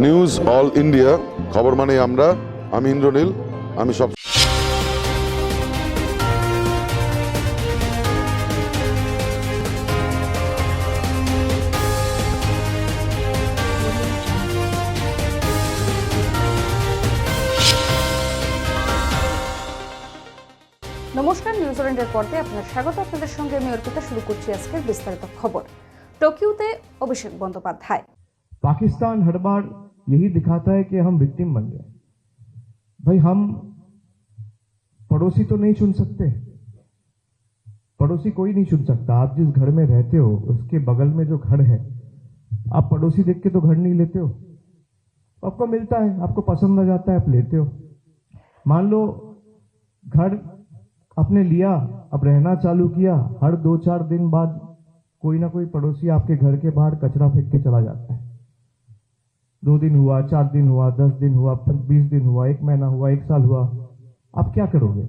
News all India খবর মানে আমরা আমি ইন্দ্রনীল আমি সব নমস্কার নিউজিল্যান্ডের পর্বে আপনার স্বাগত আপনাদের সঙ্গে আমি অর্পিতা শুরু করছি আজকের বিস্তারিত খবর টোকিওতে অভিষেক বন্দ্যোপাধ্যায় पाकिस्तान हर बार यही दिखाता है कि हम विक्टिम बन गए। भाई, हम पड़ोसी तो नहीं चुन सकते। पड़ोसी कोई नहीं चुन सकता। आप जिस घर में रहते हो, उसके बगल में जो घर है, आप पड़ोसी देख के तो घर नहीं लेते हो। आपको मिलता है, आपको पसंद आ जाता है, आप लेते हो। मान लो, घर आपने लिया, अब रहना चालू किया, हर दो चार दिन बाद कोई ना कोई पड़ोसी आपके घर के बाहर कचरा फेंक के चला जाता है। दो दिन हुआ, चार दिन हुआ, दस दिन हुआ बीस दिन हुआ, एक महीना हुआ, एक साल हुआ। आप क्या करोगे?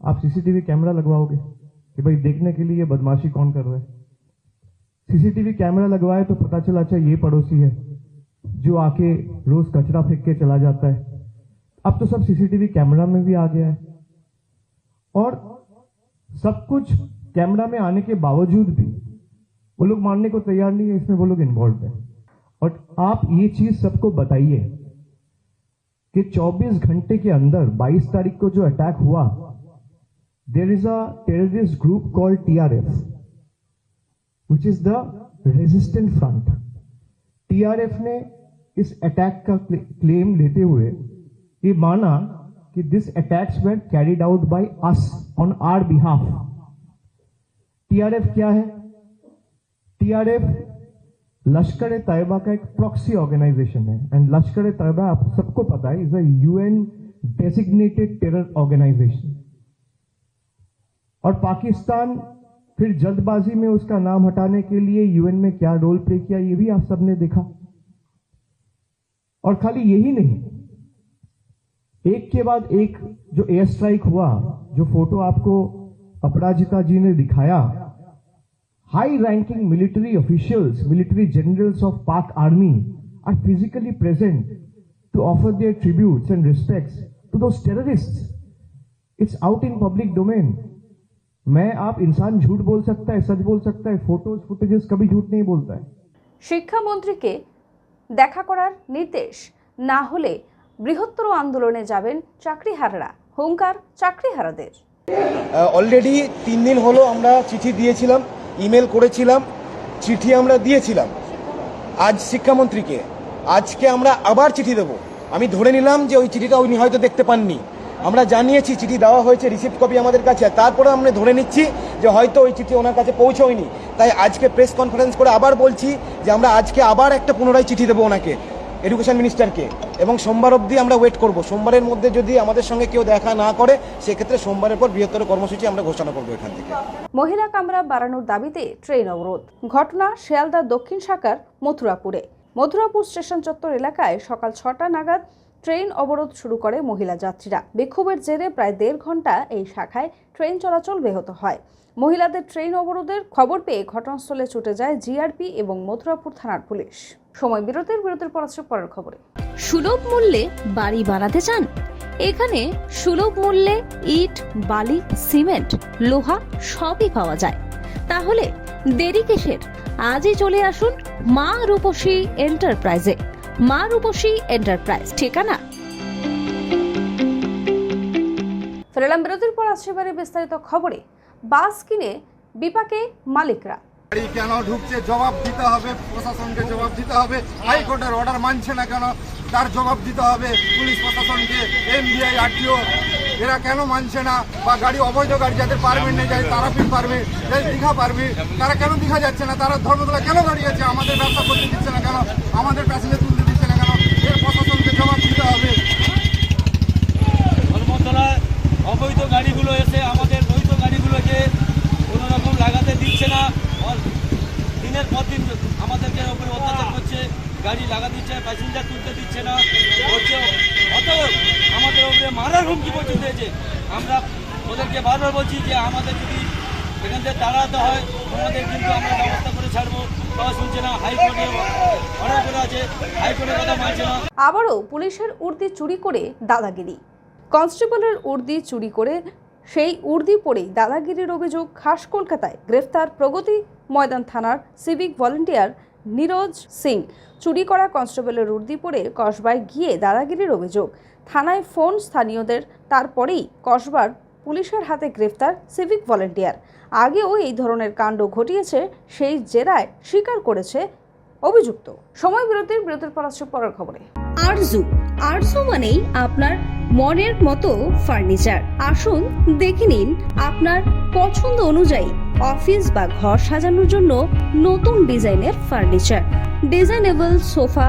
आप सीसीटीवी कैमरा लगवाओगे? कि भाई देखने के लिए ये बदमाशी कौन कर रहा है? सीसीटीवी कैमरा लगवाए तो पता चला अच्छा ये पड़ोसी है, जो आके रोज कचरा फेंक के चला जाता है। अब तो सब सीसीटीवी कैमरा में भी आ गया है। और सब कुछ कैमरा में आने के बावजूद भी वो लोग मानने को तैयार नहीं है, इसमें वो लोग इन्वॉल्व है। और आप ये चीज़ सबको बताइए कि 24 घंटे के अंदर 22 तारीख को जो अटैक हुआ there is a terrorist group called TRF which is the resistant front TRF ने इस अटैक का क्लेम लेते हुए ये माना कि this attacks were carried out by us on our behalf TRF क्या है? टीआरएफ लश्कर तैयबा का एक प्रॉक्सी ऑर्गेनाइजेशन है एंड लश्कर तैयबा आप सबको पता है is a UN terror organisation और पाकिस्तान फिर जल्दबाजी में उसका नाम हटाने के लिए यूएन में क्या रोल प्ले किया, ये भी आप सबने देखा। और खाली यही नहीं, एक के बाद एक जो एयर स्ट्राइक हुआ, जो फ़ोटो आपको अपराजिता जी ने दिखाया high ranking military officials, military generals of Pak army are physically present to offer their tributes and respects to those terrorists. It's out in public domain. मैं आप इंसान झूठ बोल सकता है सच बोल सकता है फोटोज फुटेजेस कभी झूठ नहीं बोलता है শিক্ষামন্ত্রীকে দেখা করার নির্দেশ না হলে বৃহত্তর আন্দোলনে যাবেন চাকরিহারারা হুঙ্কার চাকরিহারাদের অলরেডি তিন দিন হলো আমরা চিঠি দিয়েছিলাম ইমেল করেছিলাম, চিঠি আমরা দিয়েছিলাম আজ শিক্ষামন্ত্রীকে। আজকে আমরা আবার চিঠি দেব। আমি ধরে নিলাম যে ওই চিঠিটা উনি হয়তো দেখতে পাননি। আমরা জানিয়েছি, চিঠি দেওয়া হয়েছে রিসিপ্ট কপি আমাদের কাছে। তারপরে আমরা ধরে নিচ্ছি যে হয়তো ওই চিঠি ওনার কাছে পৌঁছয়নি। তাই আজকে প্রেস কনফারেন্স করে আবার বলছি যে আমরা আজকে আবার একটা পুনরায় চিঠি দেবো ওনাকে এডুকেশন মিনিস্টারকে এবং সোমবার অবধি আমরা ওয়েট করব। সোমবারের মধ্যে যদি আমাদের সঙ্গে কেউ দেখা না করে, সেক্ষেত্রে সোমবারের পর বৃহত্তর কর্মসূচি আমরা ঘোষণা করব এখান থেকে। মহিলা কামরা বাড়ানোর দাবিতে ট্রেন অবরোধ। ঘটনা শিয়ালদা দক্ষিণ শাখার মথুরাপুরে। মথুরাপুর স্টেশন চত্বর এলাকায় সকাল ছটা নাগাদ ট্রেন অবরোধ শুরু করে মহিলা যাত্রীরা। বিক্ষোভের জেরে প্রায় দেড় ঘণ্টা এই শাখায় ট্রেন চলাচল ব্যাহত হয়। মহিলাদের ট্রেন অবরোধের খবর পেয়ে ঘটনাস্থলে ছুটে যায় জিআরপি এবং মথুরাপুর থানার পুলিশ। সময় বিরতির বিরতির পর আসছে পরের খবরে। সুলভ মূল্যে বাড়ি বানাতে চান? এখানে সুলভ মূল্যে ইট, বালি, সিমেন্ট, লোহা সবই পাওয়া যায়। তাহলে দেরি কিসের? আজই চলে আসুন মা রূপসী এন্টারপ্রাইজে। মা রূপসী এন্টারপ্রাইজ ঠিকানা? ফেরালাম বিরতির পর আসছে এবারে বিস্তারিত খবরে। বাস কিনে বিপাকে মালিকরা। গাড়ি কেন ঢুকছে? জবাব দিতে হবে। প্রশাসনকে জবাব দিতে হবে। হাইকোর্টের অর্ডার মানছে না কেন? তার জবাব দিতে হবে। পুলিশ প্রশাসনকে এমবিআই আরটিও এরা কেন মানছে না? বা গাড়ি অবৈধ গাড়ি যাদের পারমিট নেই যায় তারাপীঠ পারমিট যাদের দীঘা পারমিট তারা কেন দীঘা যাচ্ছে না? তারা ধর্মতলা কেন গাড়ি আছে? আমাদের ব্যবসা করতে দিচ্ছে না কেন? আমাদের প্যাসেঞ্জার তুলতে দিতে হবে। ধর্মতলায় অবৈধ গাড়িগুলো এসে আমাদের বৈধ গাড়িগুলোকে কোনো রকম লাগাতে দিচ্ছে না। দিনের পর দিন আমাদেরকে উপরে অত্যাচার করছে, গাড়ি লাগা দিচ্ছে প্যাসেঞ্জার তুলতে দিচ্ছে না। হচ্ছে অত আমাদের উপরে মারার হুমকি পর্যন্ত দিয়েছে। আমরা ওদেরকে বারবার বলছি যে আমাদের যদি এখান থেকে তাড়াতে হয়। তোমাদের কিন্তু আমরা ব্যবস্থা করে ছাড়বো। আবারও পুলিশের উর্দি চুরি করে দাদাগিরি। কনস্টেবলের উর্দি চুরি করে সেই উর্দি পরেই দাদাগিরির অভিযোগ, খাস কলকাতায় গ্রেফতার প্রগতি ময়দান থানার সিভিক ভলেন্টিয়ার নীরজ সিং। চুরি করা কনস্টেবলের উর্দি পরে কসবায় গিয়ে দাদাগিরির অভিযোগ। থানায় ফোন স্থানীয়দের, তারপরেই কসবার পুলিশের হাতে গ্রেফতার সিভিক ভলেন্টিয়ার। আগেও এই ধরনের কাণ্ড ঘটিয়েছে, সেই জেরায় স্বীকার করেছে অভিযুক্ত। সময় বিরতির বিরতির পর আসছে পরের খবরে। আরজু আরজু মানেই আপনার মনের মতো ফার্নিচার। আসুন, দেখে নিন আপনার পছন্দ অনুযায়ী অফিস বা ঘর সাজানোর জন্য নতুন ডিজাইনের furniture. Designable sofa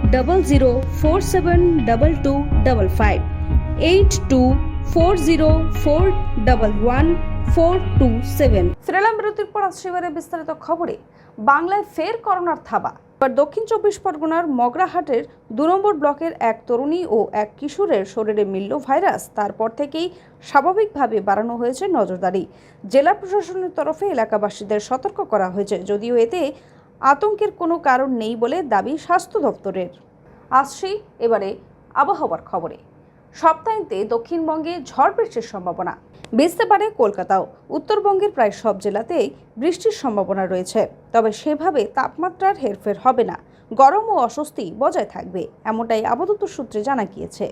double zero four seven double two double five eight two four zero four double one four two seven ফিরেলাম বিরতির পর এবারে বিস্তারিত খবরে। বাংলায় ফের করোনার থাবা। এবার দক্ষিণ চব্বিশ পরগনার মগরাহাটের দু নম্বর ব্লকের এক তরুণী ও এক কিশোরের শরীরে মিলল ভাইরাস। তারপর থেকেই স্বাভাবিকভাবে বাড়ানো হয়েছে নজরদারি। জেলা প্রশাসনের তরফে এলাকাবাসীদের সতর্ক করা হয়েছে। যদিও এতে আতঙ্কের কোনো কারণ নেই বলে দাবি স্বাস্থ্য দপ্তরের। আসছি এবারে আবহাওয়ার খবরে। সপ্তাহান্তে দক্ষিণবঙ্গে ঝড় বৃষ্টির সম্ভাবনা। ভিজতে পারে কলকাতাও। উত্তরবঙ্গের প্রায় সব জেলাতেই বৃষ্টির সম্ভাবনা রয়েছে। তবে সেভাবে তাপমাত্রার হেরফের হবে না। গরম ও অস্বস্তি বজায় থাকবে, এমনটাই আপাতত সূত্রে জানা গিয়েছে।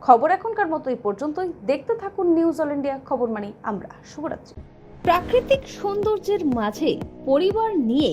খবর এখনকার মতো এই পর্যন্তই। দেখতে থাকুন নিউজ অল ইন্ডিয়া খবর মানি আমরা। শুভরাত্রি। প্রাকৃতিক সৌন্দর্যের মাঝে পরিবার নিয়ে